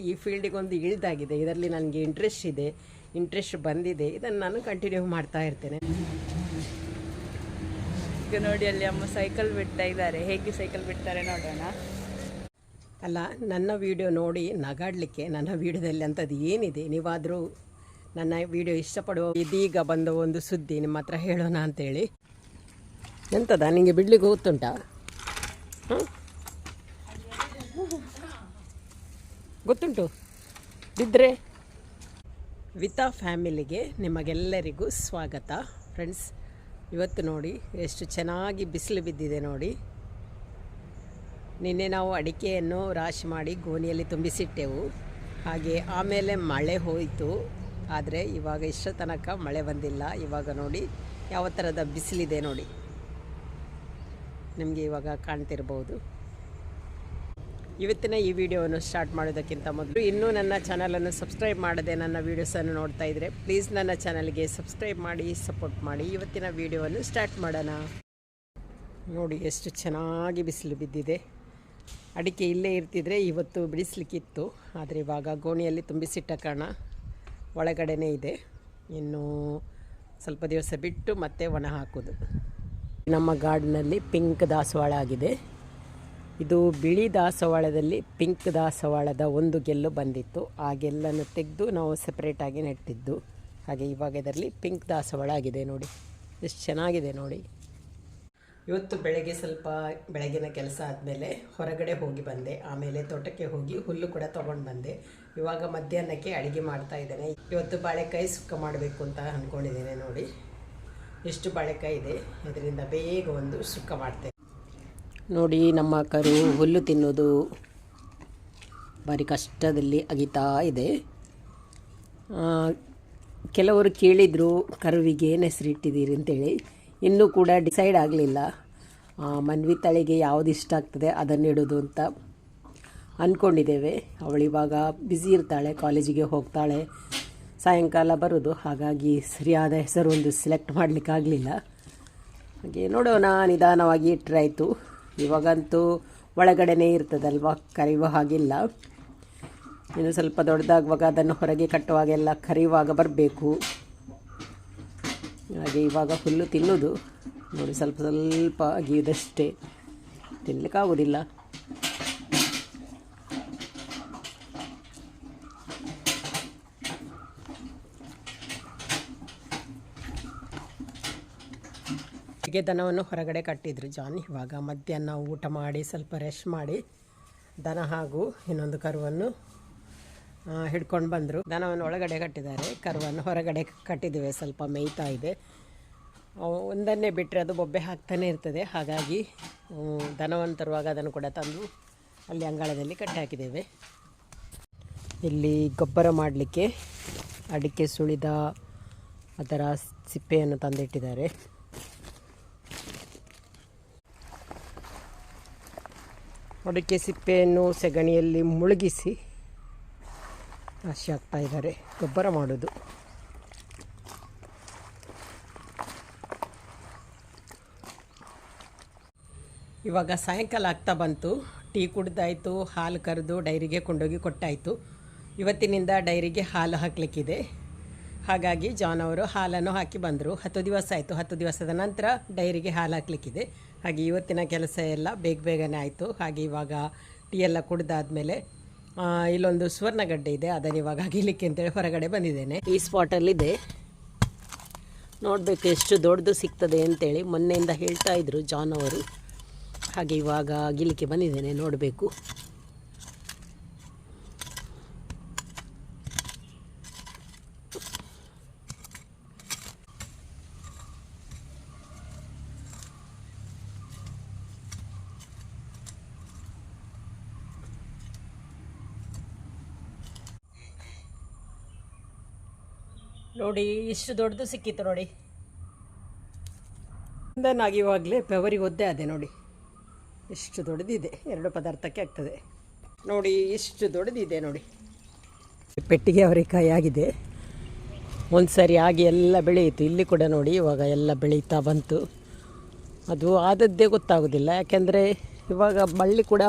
ಈ ಫೀಲ್ಡಿಗೆ ಒಂದು ಇಳಿದಾಗಿದೆ. ಇದರಲ್ಲಿ ನನಗೆ ಇಂಟ್ರೆಸ್ಟ್ ಇದೆ. ಇಂಟ್ರೆಸ್ಟ್ ಬಂದಿದೆ. ಇದನ್ನು ನಾನು ಕಂಟಿನ್ಯೂ ಮಾಡ್ತಾ ಇರ್ತೇನೆ. ಈಗ ನೋಡಿ ಅಲ್ಲಿ ಅಮ್ಮ ಸೈಕಲ್ ಬಿಡ್ತಾ ಇದ್ದಾರೆ. ಹೇಗೆ ಸೈಕಲ್ ಬಿಡ್ತಾರೆ ನೋಡೋಣ. ಅಲ್ಲ ನನ್ನ ವಿಡಿಯೋ ನೋಡಿ ನಗಾಡಲಿಕ್ಕೆ ನನ್ನ ವಿಡಿಯೋದಲ್ಲಿ ಅಂಥದ್ದು ಏನಿದೆ? ನೀವಾದರೂ ನನ್ನ ವಿಡಿಯೋ ಇಷ್ಟಪಡುವ ಇದೀಗ ಬಂದ ಒಂದು ಸುದ್ದಿ ನಿಮ್ಮ ಹತ್ರ ಹೇಳೋಣ ಅಂತೇಳಿ. ಎಂಥದ ನಿಮಗೆ ಬಿಡ್ಲಿಕ್ಕೆ ಗೊತ್ತುಂಟಾ? ಹಾಂ ಗೊತ್ತುಂಟು? ಬಿದ್ದರೆ ವಿತಾ ಫ್ಯಾಮಿಲಿಗೆ ನಿಮಗೆಲ್ಲರಿಗೂ ಸ್ವಾಗತ. ಫ್ರೆಂಡ್ಸ್, ಇವತ್ತು ನೋಡಿ ಎಷ್ಟು ಚೆನ್ನಾಗಿ ಬಿಸಿಲು ಬಿದ್ದಿದೆ ನೋಡಿ. ನಿನ್ನೆ ನಾವು ಅಡಿಕೆಯನ್ನು ರಾಶಿ ಮಾಡಿ ಗೋಣಿಯಲ್ಲಿ ತುಂಬಿಸಿಟ್ಟೆವು. ಹಾಗೆ ಆಮೇಲೆ ಮಳೆ ಹೋಯಿತು. ಆದರೆ ಇವಾಗ ಇಷ್ಟ ತನಕ ಮಳೆ ಬಂದಿಲ್ಲ. ಇವಾಗ ನೋಡಿ ಯಾವ ಥರದ ಬಿಸಿಲಿದೆ ನೋಡಿ. ನಿಮಗೆ ಇವಾಗ ಕಾಣ್ತಿರ್ಬೋದು. ಇವತ್ತಿನ ಈ ವಿಡಿಯೋವನ್ನು ಸ್ಟಾರ್ಟ್ ಮಾಡೋದಕ್ಕಿಂತ ಮೊದಲು ಇನ್ನೂ ನನ್ನ ಚಾನಲನ್ನು ಸಬ್ಸ್ಕ್ರೈಬ್ ಮಾಡದೆ ನನ್ನ ವೀಡಿಯೋಸನ್ನು ನೋಡ್ತಾ ಇದ್ರೆ ಪ್ಲೀಸ್ ನನ್ನ ಚಾನಲ್ಗೆ ಸಬ್ಸ್ಕ್ರೈಬ್ ಮಾಡಿ ಸಪೋರ್ಟ್ ಮಾಡಿ. ಇವತ್ತಿನ ವಿಡಿಯೋವನ್ನು ಸ್ಟಾರ್ಟ್ ಮಾಡೋಣ. ನೋಡಿ ಎಷ್ಟು ಚೆನ್ನಾಗಿ ಬಿಸಿಲು ಬಿದ್ದಿದೆ. ಅಡಿಕೆ ಇಲ್ಲೇ ಇರ್ತಿದ್ರೆ ಇವತ್ತು ಬಿಡಿಸ್ಲಿಕ್ಕಿತ್ತು. ಆದರೆ ಇವಾಗ ಗೋಣಿಯಲ್ಲಿ ತುಂಬಿಸಿಟ್ಟ ಕಾರಣ ಒಳಗಡೆನೇ ಇದೆ. ಇನ್ನು ಸ್ವಲ್ಪ ದಿವಸ ಬಿಟ್ಟು ಮತ್ತೆ ಒಣ ಹಾಕೋದು. ನಮ್ಮ ಗಾರ್ಡನಲ್ಲಿ ಪಿಂಕ್ ದಾಸವಾಳ ಆಗಿದೆ. ಇದು ಬಿಳಿ ದಾಸವಾಳದಲ್ಲಿ ಪಿಂಕ್ ದಾಸವಾಳದ ಒಂದು ಗೆಲ್ಲು ಬಂದಿತ್ತು. ಆ ಗೆಲ್ಲನ್ನು ತೆಗೆದು ನಾವು ಸಪ್ರೇಟಾಗಿ ನೆಟ್ಟಿದ್ದು. ಹಾಗೆ ಇವಾಗ ಇದರಲ್ಲಿ ಪಿಂಕ್ ದಾಸವಾಳ ಆಗಿದೆ ನೋಡಿ. ಎಷ್ಟು ಚೆನ್ನಾಗಿದೆ ನೋಡಿ. ಇವತ್ತು ಬೆಳಗ್ಗೆ ಸ್ವಲ್ಪ ಬೆಳಗಿನ ಕೆಲಸ ಆದಮೇಲೆ ಹೊರಗಡೆ ಹೋಗಿ ಬಂದೆ. ಆಮೇಲೆ ತೋಟಕ್ಕೆ ಹೋಗಿ ಹುಲ್ಲು ಕೂಡ ತೊಗೊಂಡು ಬಂದೆ. ಇವಾಗ ಮಧ್ಯಾಹ್ನಕ್ಕೆ ಅಡುಗೆ ಮಾಡ್ತಾ ಇದ್ದೇನೆ. ಇವತ್ತು ಬಾಳೆಕಾಯಿ ಸುಕ್ಕ ಮಾಡಬೇಕು ಅಂತ ಅಂದ್ಕೊಂಡಿದ್ದೇನೆ ನೋಡಿ. ಎಷ್ಟು ಬಾಳೆಕಾಯಿ ಇದೆ. ಇದರಿಂದ ಬೇಗ ಒಂದು ಸುಕ್ಕ ಮಾಡ್ತೇನೆ. ನೋಡಿ ನಮ್ಮ ಕರು ಹುಲ್ಲು ತಿನ್ನೋದು ಭಾರಿ ಕಷ್ಟದಲ್ಲಿ ಅಗಿತಾ ಇದೆ. ಕೆಲವರು ಕೇಳಿದರು, ಕರುವಿಗೆ ಏನು ಹೆಸರಿಟ್ಟಿದ್ದೀರಿ ಅಂತೇಳಿ. ಇನ್ನೂ ಕೂಡ ಡಿಸೈಡ್ ಆಗಲಿಲ್ಲ. ಮನ್ವಿ ತಳಿಗೆ ಯಾವುದು ಇಷ್ಟ ಆಗ್ತದೆ ಅದನ್ನು ಇಡೋದು ಅಂತ ಅಂದ್ಕೊಂಡಿದ್ದೇವೆ ಅವಳಿವಾಗ ಬ್ಯುಸಿ ಇರ್ತಾಳೆ, ಕಾಲೇಜಿಗೆ ಹೋಗ್ತಾಳೆ. ಸಾಯಂಕಾಲ ಬರೋದು, ಹಾಗಾಗಿ ಸರಿಯಾದ ಹೆಸರು ಒಂದು ಸೆಲೆಕ್ಟ್ ಮಾಡಲಿಕ್ಕಾಗಲಿಲ್ಲ. ಹಾಗೆ ನೋಡೋಣ, ನಿಧಾನವಾಗಿ ಇಟ್ಟರೆ ಆಯಿತು. ಇವಾಗಂತೂ ಒಳಗಡೆನೇ ಇರ್ತದಲ್ವ? ಕರೆಯುವ ಹಾಗಿಲ್ಲ. ಇನ್ನು ಸ್ವಲ್ಪ ದೊಡ್ಡದಾಗುವಾಗ ಅದನ್ನು ಹೊರಗೆ ಕಟ್ಟುವಾಗೆಲ್ಲ ಕರೆಯುವಾಗ ಬರಬೇಕು. ಹಾಗೆ ಇವಾಗ ಹುಲ್ಲು ತಿನ್ನೋದು. ನೋಡಿ ಸ್ವಲ್ಪ ಸ್ವಲ್ಪ ಅಗಿಯುವುದಷ್ಟೇ ತಿನ್ನಲಿಕ್ಕಾಗೋದಿಲ್ಲ ಹೀಗೆ ದನವನ್ನು ಹೊರಗಡೆ ಕಟ್ಟಿದ್ರು ಜಾನ್. ಇವಾಗ ಮಧ್ಯಾಹ್ನ ಊಟ ಮಾಡಿ, ಸ್ವಲ್ಪ ರೆಸ್ಟ್ ಮಾಡಿ, ದನ ಹಾಗೂ ಇನ್ನೊಂದು ಕರುವನ್ನು ಹಿಡ್ಕೊಂಡು ಬಂದರು. ದನವನ್ನು ಒಳಗಡೆ ಕಟ್ಟಿದ್ದಾರೆ. ಕರುವನ್ನು ಹೊರಗಡೆ ಕಟ್ಟಿದ್ದೇವೆ. ಸ್ವಲ್ಪ ಮೇಯ್ತಾ ಇದೆ. ಒಂದನ್ನೇ ಬಿಟ್ಟರೆ ಅದು ಬೊಬ್ಬೆ ಹಾಕ್ತಾನೆ ಇರ್ತದೆ. ಹಾಗಾಗಿ ದನವನ್ನು ತರುವಾಗ ಅದನ್ನು ಕೂಡ ತಂದು ಅಲ್ಲಿ ಅಂಗಳದಲ್ಲಿ ಕಟ್ಟಿ ಹಾಕಿದ್ದೇವೆ. ಇಲ್ಲಿ ಗೊಬ್ಬರ ಮಾಡಲಿಕ್ಕೆ ಅಡಿಕೆ ಸುಳಿದ ಅದರ ಸಿಪ್ಪೆಯನ್ನು ತಂದಿಟ್ಟಿದ್ದಾರೆ. ಅಡಿಕೆ ಸಿಪ್ಪೆಯನ್ನು ಸೆಗಣಿಯಲ್ಲಿ ಮುಳುಗಿಸಿ ರಾಶಿ ಹಾಕ್ತಾ ಇದ್ದಾರೆ. ಗೊಬ್ಬರ ಮಾಡೋದು ಇವಾಗ ಸಾಯಂಕಾಲ ಆಗ್ತಾ ಬಂತು. ಟೀ ಕುಡ್ದಾಯಿತು, ಹಾಲು ಕರೆದು ಡೈರಿಗೆ ಕೊಂಡೋಗಿ ಕೊಟ್ಟಾಯಿತು. ಇವತ್ತಿನಿಂದ ಡೈರಿಗೆ ಹಾಲು ಹಾಕಲಿಕ್ಕಿದೆ. ಹಾಗಾಗಿ ಜಾನ್ ಅವರು ಹಾಲನ್ನು ಹಾಕಿ ಬಂದರು. ಹತ್ತು ದಿವಸ ಆಯಿತು. ಹತ್ತು ದಿವಸದ ನಂತರ ಡೈರಿಗೆ ಹಾಲು ಹಾಕಲಿಕ್ಕಿದೆ. ಹಾಗೆ ಇವತ್ತಿನ ಕೆಲಸ ಎಲ್ಲ ಬೇಗ ಬೇಗನೆ ಆಯಿತು. ಹಾಗೆ ಇವಾಗ ಟೀ ಎಲ್ಲ ಕುಡ್ದಾದ್ಮೇಲೆ ಇಲ್ಲೊಂದು ಸುವರ್ಣಗಡ್ಡೆ ಇದೆ, ಅದನ್ನು ಇವಾಗ ಅಗಿಲಿಕ್ಕೆ ಅಂತೇಳಿ ಹೊರಗಡೆ ಬಂದಿದ್ದೇನೆ. ಈ ಸ್ಪಾಟಲ್ಲಿದೆ ನೋಡಬೇಕು ಎಷ್ಟು ದೊಡ್ಡದು ಸಿಗ್ತದೆ ಅಂತೇಳಿ ಮೊನ್ನೆಯಿಂದ ಹೇಳ್ತಾ ಇದ್ರು ಜಾನ್ ಅವರು. ಹಾಗೆ ಇವಾಗ ಅಗಿಲಿಕ್ಕೆ ಬಂದಿದ್ದೇನೆ, ನೋಡಬೇಕು. ನೋಡಿ, ಇಷ್ಟು ದೊಡ್ಡದು ಸಿಕ್ಕಿತ್ತು ನೋಡಿ. ಇವಾಗಲೇ ಬೆವರಿಗೆ ಒದ್ದೆ ಅದೇ ನೋಡಿ. ಇಷ್ಟು ದೊಡ್ಡದಿದೆ, ಎರಡು ಪದಾರ್ಥಕ್ಕೆ ಆಗ್ತದೆ. ನೋಡಿ, ಇಷ್ಟು ದೊಡ್ಡದಿದೆ ನೋಡಿ. ಪೆಟ್ಟಿಗೆ ಅವರೆಕಾಯಿ ಆಗಿದೆ. ಒಂದು ಸರಿ ಆಗಿ ಎಲ್ಲ ಬೆಳೆಯಿತು. ಇಲ್ಲಿ ಕೂಡ ನೋಡಿ, ಇವಾಗ ಎಲ್ಲ ಬೆಳೀತಾ ಬಂತು. ಅದು ಆದದ್ದೇ ಗೊತ್ತಾಗೋದಿಲ್ಲ. ಯಾಕೆಂದರೆ ಇವಾಗ ಬಳ್ಳಿ ಕೂಡ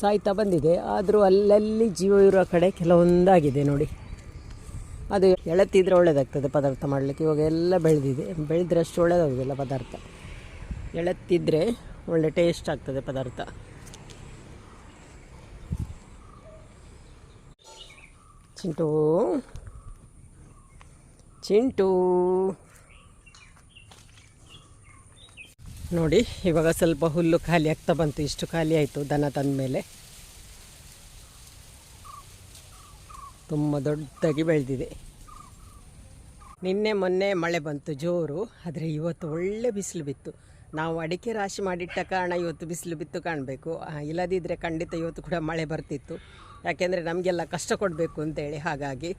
ಸಾಯ್ತಾ ಬಂದಿದೆ. ಆದರೂ ಅಲ್ಲಲ್ಲಿ ಜೀವ ಇರೋ ಕಡೆ ಕೆಲವೊಂದಾಗಿದೆ ನೋಡಿ. ಅದು ಎಳೆತಿದ್ರೆ ಒಳ್ಳೇದಾಗ್ತದೆ ಪದಾರ್ಥ ಮಾಡಲಿಕ್ಕೆ. ಇವಾಗ ಎಲ್ಲ ಬೆಳೆದಿದೆ. ಬೆಳೆದ್ರೆ ಅಷ್ಟು ಒಳ್ಳೇದಾಗೋದಿಲ್ಲ ಪದಾರ್ಥ. ಎಳೆತ್ತಿದ್ರೆ ಒಳ್ಳೆ ಟೇಸ್ಟ್ ಆಗ್ತದೆ ಪದಾರ್ಥ. ಚಿಂಟು. ಚಿಂಟು. ನೋಡಿ, ಇವಾಗ ಸ್ವಲ್ಪ ಹುಲ್ಲು ಖಾಲಿ ಆಗ್ತಾ ಬಂತು. ಇಷ್ಟು ಖಾಲಿ ಆಯಿತು ದನ ತಂದ ಮೇಲೆ ತುಂಬ ದೊಡ್ಡದಾಗಿ ಬೆಳೆದಿದೆ. ನಿನ್ನೆ ಮೊನ್ನೆ ಮಳೆ ಬಂತು, ಜೋರು, ಆದರೆ ಇವತ್ತು ಒಳ್ಳೆ ಬಿಸಿಲು ಬಿತ್ತು. ನಾವು ಅಡಿಕೆ ರಾಶಿ ಮಾಡಿಟ್ಟ ಕಾರಣ ಇವತ್ತು ಬಿಸಿಲು ಬಿತ್ತು ಕಾಣಬೇಕು. ಇಲ್ಲದಿದ್ದರೆ ಖಂಡಿತ ಇವತ್ತು ಕೂಡ ಮಳೆ ಬರ್ತಿತ್ತು. ಯಾಕೆಂದರೆ ನಮಗೆಲ್ಲ ಕಷ್ಟ ಕೊಡಬೇಕು ಅಂತೇಳಿ ಹಾಗಾಗಿ.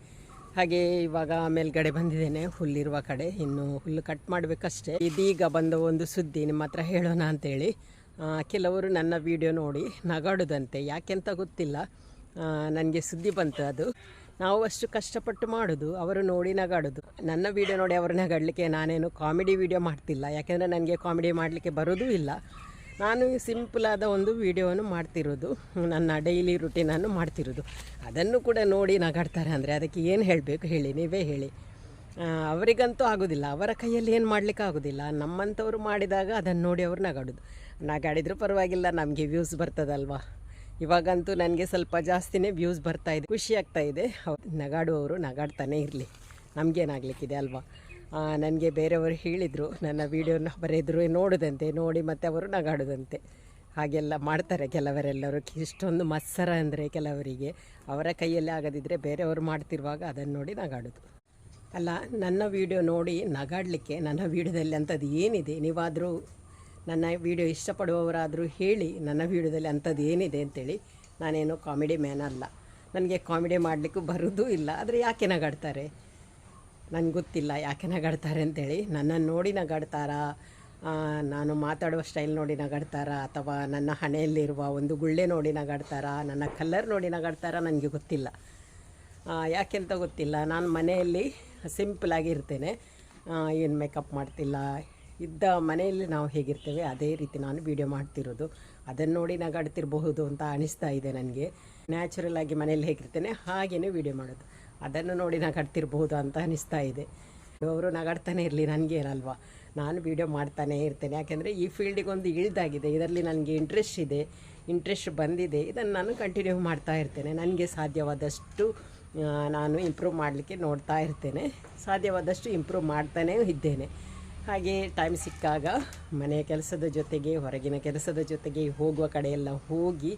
ಹಾಗೆ ಇವಾಗ ಮೇಲ್ಗಡೆ ಬಂದಿದ್ದೇನೆ, ಹುಲ್ಲಿರುವ ಕಡೆ. ಇನ್ನು ಹುಲ್ಲು ಕಟ್ ಮಾಡಬೇಕಷ್ಟೇ. ಇದೀಗ ಬಂದ ಒಂದು ಸುದ್ದಿ ನಿಮ್ಮ ಹತ್ರ ಹೇಳೋಣ ಅಂತೇಳಿ. ಕೆಲವರು ನನ್ನ ವಿಡಿಯೋ ನೋಡಿ ನಗಾಡೋದಂತೆ. ಯಾಕೆಂತ ಗೊತ್ತಿಲ್ಲ. ನನಗೆ ಸುದ್ದಿ ಬಂತು ಅದು. ನಾವು ಅಷ್ಟು ಕಷ್ಟಪಟ್ಟು ಮಾಡೋದು, ಅವರು ನೋಡಿ ನಗಾಡೋದು. ನನ್ನ ವಿಡಿಯೋ ನೋಡಿ ಅವರು ನಗಾಡಲಿಕ್ಕೆ ನಾನೇನು ಕಾಮಿಡಿ ವಿಡಿಯೋ ಮಾಡ್ತಿಲ್ಲ. ಯಾಕೆಂದರೆ ನನಗೆ ಕಾಮಿಡಿ ಮಾಡಲಿಕ್ಕೆ ಬರೋದೂ ಇಲ್ಲ. ನಾನು ಸಿಂಪಲಾದ ಒಂದು ವಿಡಿಯೋವನ್ನು ಮಾಡ್ತಿರೋದು, ನನ್ನ ಡೈಲಿ ರುಟೀನನ್ನು ಮಾಡ್ತಿರೋದು. ಅದನ್ನು ಕೂಡ ನೋಡಿ ನಗಾಡ್ತಾರೆ ಅಂದರೆ ಅದಕ್ಕೆ ಏನು ಹೇಳಬೇಕು ಹೇಳಿ, ನೀವೇ ಹೇಳಿ. ಅವರಿಗಂತೂ ಆಗೋದಿಲ್ಲ. ಅವರ ಕೈಯಲ್ಲಿ ಏನು ಮಾಡಲಿಕ್ಕೆ ಆಗೋದಿಲ್ಲ. ನಮ್ಮಂಥವ್ರು ಮಾಡಿದಾಗ ಅದನ್ನು ನೋಡಿ ಅವ್ರು ನಗಾಡೋದು. ನಗಾಡಿದರೂ ಪರವಾಗಿಲ್ಲ, ನಮಗೆ ವ್ಯೂಸ್ ಬರ್ತದಲ್ವಾ? ಇವಾಗಂತೂ ನನಗೆ ಸ್ವಲ್ಪ ಜಾಸ್ತಿನೇ ವ್ಯೂಸ್ ಬರ್ತಾ ಇದೆ. ಖುಷಿ ಆಗ್ತಾ ಇದೆ. ನಗಾಡುವವರು ನಗಾಡ್ತಾನೆ ಇರಲಿ. ನಮಗೇನಾಗಲಿಕ್ಕಿದೆ ಅಲ್ವಾ? ನನಗೆ ಬೇರೆಯವರು ಹೇಳಿದರು, ನನ್ನ ವೀಡಿಯೋನ ಬರೆದ್ರು, ನೋಡೋದಂತೆ, ನೋಡಿ ಮತ್ತು ಅವರು ನಗಾಡೋದಂತೆ. ಹಾಗೆಲ್ಲ ಮಾಡ್ತಾರೆ ಕೆಲವರೆಲ್ಲರೂ. ಇಷ್ಟೊಂದು ಮತ್ಸರ ಅಂದರೆ ಕೆಲವರಿಗೆ, ಅವರ ಕೈಯಲ್ಲಿ ಆಗದಿದ್ದರೆ ಬೇರೆಯವರು ಮಾಡ್ತಿರುವಾಗ ಅದನ್ನು ನೋಡಿ ನಗಾಡೋದು. ಅಲ್ಲ, ನನ್ನ ವೀಡಿಯೋ ನೋಡಿ ನಗಾಡಲಿಕ್ಕೆ, ನನ್ನ ವಿಡಿಯೋದಲ್ಲಿ ಅಂಥದ್ದು ಏನಿದೆ? ನೀವಾದರೂ ನನ್ನ ವಿಡಿಯೋ ಇಷ್ಟಪಡುವವರಾದರೂ ಹೇಳಿ, ನನ್ನ ವಿಡಿಯೋದಲ್ಲಿ ಅಂಥದ್ದು ಏನಿದೆ ಅಂತೇಳಿ ನಾನೇನು ಕಾಮಿಡಿ ಮ್ಯಾನ್ ಅಲ್ಲ. ನನಗೆ ಕಾಮಿಡಿ ಮಾಡಲಿಕ್ಕೂ ಬರೋದೂ ಇಲ್ಲ, ಆದರೆ ಯಾಕೆ ನಗಾಡ್ತಾರೆ? ನನಗೆ ಗೊತ್ತಿಲ್ಲ ಯಾಕೆ ನಗಾಡ್ತಾರೆ ಅಂತೇಳಿ. ನನ್ನನ್ನು ನೋಡಿ ನಗಾಡ್ತಾರಾ? ನಾನು ಮಾತಾಡುವ ಸ್ಟೈಲ್ ನೋಡಿ ನಗಾಡ್ತಾರಾ? ಅಥವಾ ನನ್ನ ಹಣೆಯಲ್ಲಿರುವ ಒಂದು ಗುಳ್ಳೆ ನೋಡಿ ನಗಾಡ್ತಾರಾ? ನನ್ನ ಕಲರ್ ನೋಡಿ ನಗಾಡ್ತಾರಾ? ನನಗೆ ಗೊತ್ತಿಲ್ಲ. ಯಾಕೆ ಯಾಕೆಂತ ಗೊತ್ತಿಲ್ಲ. ನಾನು ಮನೆಯಲ್ಲಿ ಸಿಂಪಲ್ ಇರ್ತೇನೆ. ಏನು ಮೇಕಪ್ ಮಾಡ್ತಿಲ್ಲ? ಇದ್ದ ಮನೆಯಲ್ಲಿ ನಾವು ಹೇಗಿರ್ತೇವೆ, ಅದೇ ರೀತಿ ನಾನು ವೀಡಿಯೋ ಮಾಡ್ತಿರೋದು. ಅದನ್ನು ನೋಡಿ ನಗಾಡ್ತಿರಬಹುದು ಅಂತ ಅನಿಸ್ತಾ ಇದೆ ನನಗೆ. ನ್ಯಾಚುರಲ್ ಆಗಿ ಮನೆಯಲ್ಲಿ ಹೇಗಿರ್ತೇನೆ ಹಾಗೆಯೇ ವೀಡಿಯೋ ಮಾಡೋದು. ಅದನ್ನು ನೋಡಿ ನಗಾಡ್ತಿರ್ಬೋದು ಅಂತ ಅನಿಸ್ತಾ ಇದೆ. ಅವರು ನಗಾಡ್ತಾನೆ ಇರಲಿ, ನನಗೇನಲ್ವಾ? ನಾನು ವೀಡಿಯೋ ಮಾಡ್ತಾನೇ ಇರ್ತೇನೆ. ಯಾಕೆಂದರೆ ಈ ಫೀಲ್ಡಿಗೊಂದು ಇಳಿದಾಗಿದೆ. ಇದರಲ್ಲಿ ನನಗೆ ಇಂಟ್ರೆಸ್ಟ್ ಇದೆ. ಇಂಟ್ರೆಸ್ಟ್ ಬಂದಿದೆ. ಇದನ್ನು ನಾನು ಕಂಟಿನ್ಯೂ ಮಾಡ್ತಾ ಇರ್ತೇನೆ. ನನಗೆ ಸಾಧ್ಯವಾದಷ್ಟು ನಾನು ಇಂಪ್ರೂವ್ ಮಾಡಲಿಕ್ಕೆ ನೋಡ್ತಾ ಇರ್ತೇನೆ. ಸಾಧ್ಯವಾದಷ್ಟು ಇಂಪ್ರೂವ್ ಮಾಡ್ತಾನೇ ಇದ್ದೇನೆ. ಹಾಗೆ ಟೈಮ್ ಸಿಕ್ಕಾಗ ಮನೆಯ ಕೆಲಸದ ಜೊತೆಗೆ, ಹೊರಗಿನ ಕೆಲಸದ ಜೊತೆಗೆ ಹೋಗುವ ಕಡೆಯೆಲ್ಲ ಹೋಗಿ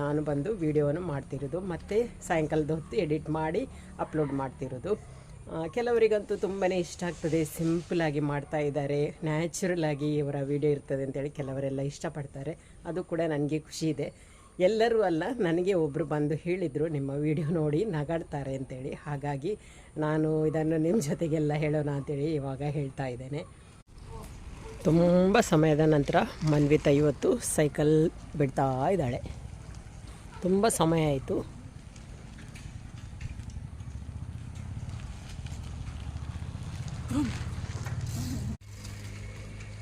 ನಾನು ಬಂದು ವಿಡಿಯೋವನ್ನು ಮಾಡ್ತಿರೋದು. ಮತ್ತು ಸಾಯಂಕಾಲದ ಹೊತ್ತು ಎಡಿಟ್ ಮಾಡಿ ಅಪ್ಲೋಡ್ ಮಾಡ್ತಿರೋದು. ಕೆಲವರಿಗಂತೂ ತುಂಬಾ ಇಷ್ಟ ಆಗ್ತದೆ. ಸಿಂಪಲಾಗಿ ಮಾಡ್ತಾ ಇದ್ದಾರೆ. ನ್ಯಾಚುರಲ್ ಆಗಿ ಇವರ ವಿಡಿಯೋ ಇರ್ತದೆ ಅಂತೇಳಿ ಕೆಲವರೆಲ್ಲ ಇಷ್ಟಪಡ್ತಾರೆ. ಅದು ಕೂಡ ನನಗೆ ಖುಷಿ ಇದೆ. ಎಲ್ಲರೂ ಅಲ್ಲ, ನನಗೆ ಒಬ್ಬರು ಬಂದು ಹೇಳಿದರು, ನಿಮ್ಮ ವಿಡಿಯೋ ನೋಡಿ ನಗಾಡ್ತಾರೆ ಅಂತೇಳಿ. ಹಾಗಾಗಿ ನಾನು ಇದನ್ನು ನಿಮ್ಮ ಜೊತೆಗೆಲ್ಲ ಹೇಳೋಣ ಅಂತೇಳಿ ಇವಾಗ ಹೇಳ್ತಾ ಇದ್ದೇನೆ. ತುಂಬ ಸಮಯದ ನಂತರ ಮನ್ವಿತ ಇವತ್ತು ಸೈಕಲ್ ಬಿಡ್ತಾ ಇದ್ದಾಳೆ. ತುಂಬ ಸಮಯ ಆಯಿತು.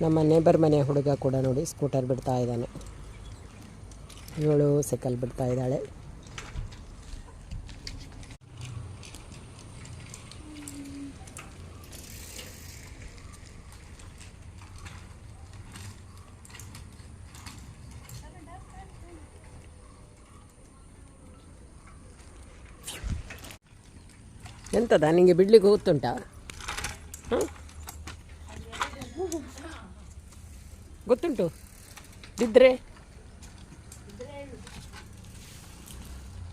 ನಮ್ಮ ನೇಬರ್ ಮನೆ ಹುಡುಗ ಕೂಡ ನೋಡಿ ಸ್ಕೂಟರ್ ಬಿಡ್ತಾ ಇದ್ದಾನೆ. ಇವಳು ಸೈಕಲ್ ಬಿಡ್ತಾ ಇದ್ದಾಳೆ. ಎಂತದ ನಿಂಗೆ ಬಿಡ್ಲಿಕ್ಕೆ ಗೊತ್ತುಂಟಾ? ಗೊತ್ತುಂಟು? ಬಿದ್ದರೆ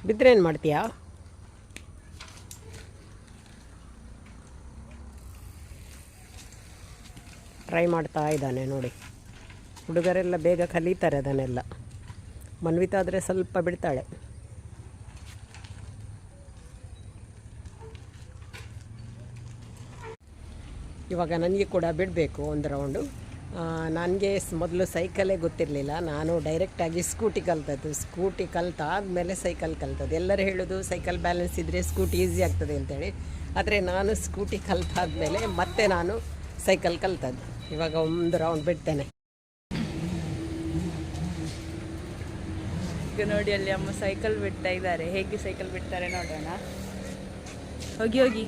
ಬಿದ್ದರೆ ಏನು ಮಾಡ್ತೀಯಾ? ಟ್ರೈ ಮಾಡ್ತಾ ಇದ್ದಾನೆ ನೋಡಿ. ಹುಡುಗರೆಲ್ಲ ಬೇಗ ಕಲಿತಾರೆ ಅದನ್ನೆಲ್ಲ. ಮನ್ವಿತ ಆದರೆ ಸ್ವಲ್ಪ ಬಿಡ್ತಾಳೆ. ಇವಾಗ ನನಗೆ ಕೂಡ ಬಿಡಬೇಕು ಒಂದು ರೌಂಡು ನನಗೆ ಮೊದಲು ಸೈಕಲೇ ಗೊತ್ತಿರಲಿಲ್ಲ. ನಾನು ಡೈರೆಕ್ಟಾಗಿ ಸ್ಕೂಟಿ ಕಲ್ತದ್ದು. ಸ್ಕೂಟಿ ಕಲ್ತಾದಮೇಲೆ ಸೈಕಲ್ ಕಲ್ತದ್ದು. ಎಲ್ಲರೂ ಹೇಳೋದು ಸೈಕಲ್ ಬ್ಯಾಲೆನ್ಸ್ ಇದ್ದರೆ ಸ್ಕೂಟಿ ಈಸಿ ಆಗ್ತದೆ ಅಂತೇಳಿ. ಆದರೆ ನಾನು ಸ್ಕೂಟಿ ಕಲ್ತಾದಮೇಲೆ ಮತ್ತೆ ನಾನು ಸೈಕಲ್ ಕಲ್ತದ್ದು. ಇವಾಗ ಒಂದು ರೌಂಡ್ ಬಿಡ್ತೇನೆ. ಈಗ ನೋಡಿ ಅಲ್ಲಿ ಅಮ್ಮ ಸೈಕಲ್ ಬಿಡ್ತಾ ಇದ್ದಾರೆ. ಹೇಗೆ ಸೈಕಲ್ ಬಿಡ್ತಾರೆ ನೋಡೋಣ. ಹೋಗಿ ಹೋಗಿ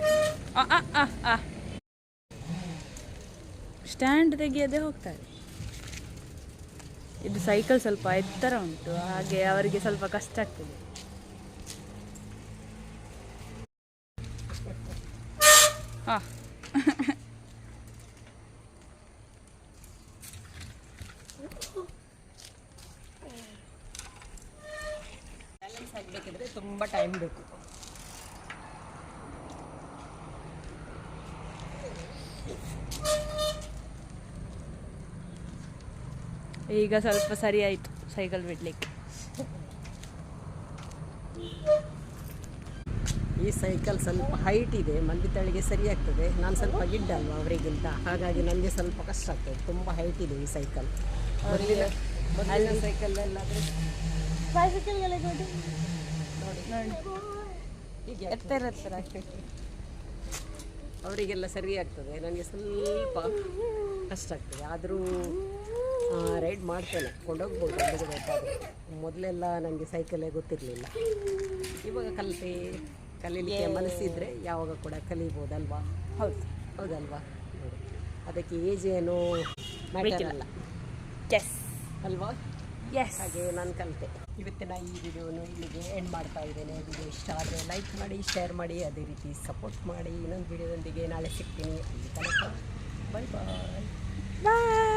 ಆ, ಆ, ಆ, ಆ. ಸ್ಟ್ಯಾಂಡ್ ತೆಗೆಯದೇ ಹೋಗ್ತಾರೆ. ಇದು ಸೈಕಲ್ ಸ್ವಲ್ಪ ಎತ್ತರ ಉಂಟು ಹಾಗೆ ಅವರಿಗೆ ಸ್ವಲ್ಪ ಕಷ್ಟ ಆಗ್ತದೆ. ಹಾ ಬ್ಯಾಲೆನ್ಸ್ ಆಗಬೇಕಿದ್ರೆ ತುಂಬ ಟೈಮ್ ಬೇಕು ಈಗ ಸ್ವಲ್ಪ ಸರಿ ಆಯಿತು ಸೈಕಲ್ ಬಿಡ್ಲಿಕ್ಕೆ. ಈ ಸೈಕಲ್ ಸ್ವಲ್ಪ ಹೈಟ್ ಇದೆ ಮಂದಿ ತಳಿಗೆ ಸರಿ ಆಗ್ತದೆ. ನಾನು ಸ್ವಲ್ಪ ಗಿಡ್ಡ ಅಲ್ವಾ ಅವರಿಗಿಂತ? ಹಾಗಾಗಿ ನನಗೆ ಸ್ವಲ್ಪ ಕಷ್ಟ ಆಗ್ತದೆ ತುಂಬ ಹೈಟ್ ಇದೆ ಈ ಸೈಕಲ್. ಮೊದಲಿನ ಮೊದಲಿನ ಸೈಕಲ್ ಎಲ್ಲಾದರೆ ಅವರಿಗೆಲ್ಲ ಸರಿ ಆಗ್ತದೆ ನನಗೆ ಸ್ವಲ್ಪ ಕಷ್ಟ ಆಗ್ತದೆ. ಆದರೂ ರೈಡ್ ಮಾಡ್ತೇನೆ. ಕೊಂಡೋಗ್ಬೋದು ಎಲ್ಲಿಗೆ ಬೇಕಾದರೆ ಮೊದಲೆಲ್ಲ ನನಗೆ ಸೈಕಲೇ ಗೊತ್ತಿರಲಿಲ್ಲ. ಇವಾಗ ಕಲಿತೆ ಕಲೀಲಿಕ್ಕೆ ಮನಸ್ಸಿದ್ರೆ ಯಾವಾಗ ಕೂಡ ಕಲಿಬೋದಲ್ವಾ? ಹೌದು ಹೌದಲ್ವಾ? ಅದಕ್ಕೆ ಏಜ್ ಏನು ಮಾಡಿಲ್ಲ ಎಸ್ ಅಲ್ವಾ? ಎಸ್ ಹಾಗೆ ನಾನು ಕಲಿತೆ. ಇವತ್ತಿನ ಈ ವಿಡಿಯೋನು ಇಲ್ಲಿಗೆ ಎಂಡ್ ಮಾಡ್ತಾ ಇದ್ದೇನೆ. ವಿಡಿಯೋ ಇಷ್ಟ ಆದರೆ ಲೈಕ್ ಮಾಡಿ ಶೇರ್ ಮಾಡಿ ಅದೇ ರೀತಿ ಸಪೋರ್ಟ್ ಮಾಡಿ. ಇನ್ನೊಂದು ವಿಡಿಯೋದೊಂದಿಗೆ ನಾಳೆ ಸಿಗ್ತೀನಿ. ಅಲ್ಲಿ ತನಕ. ಬಾಯ್ ಬಾಯ್ ಬಾಯ್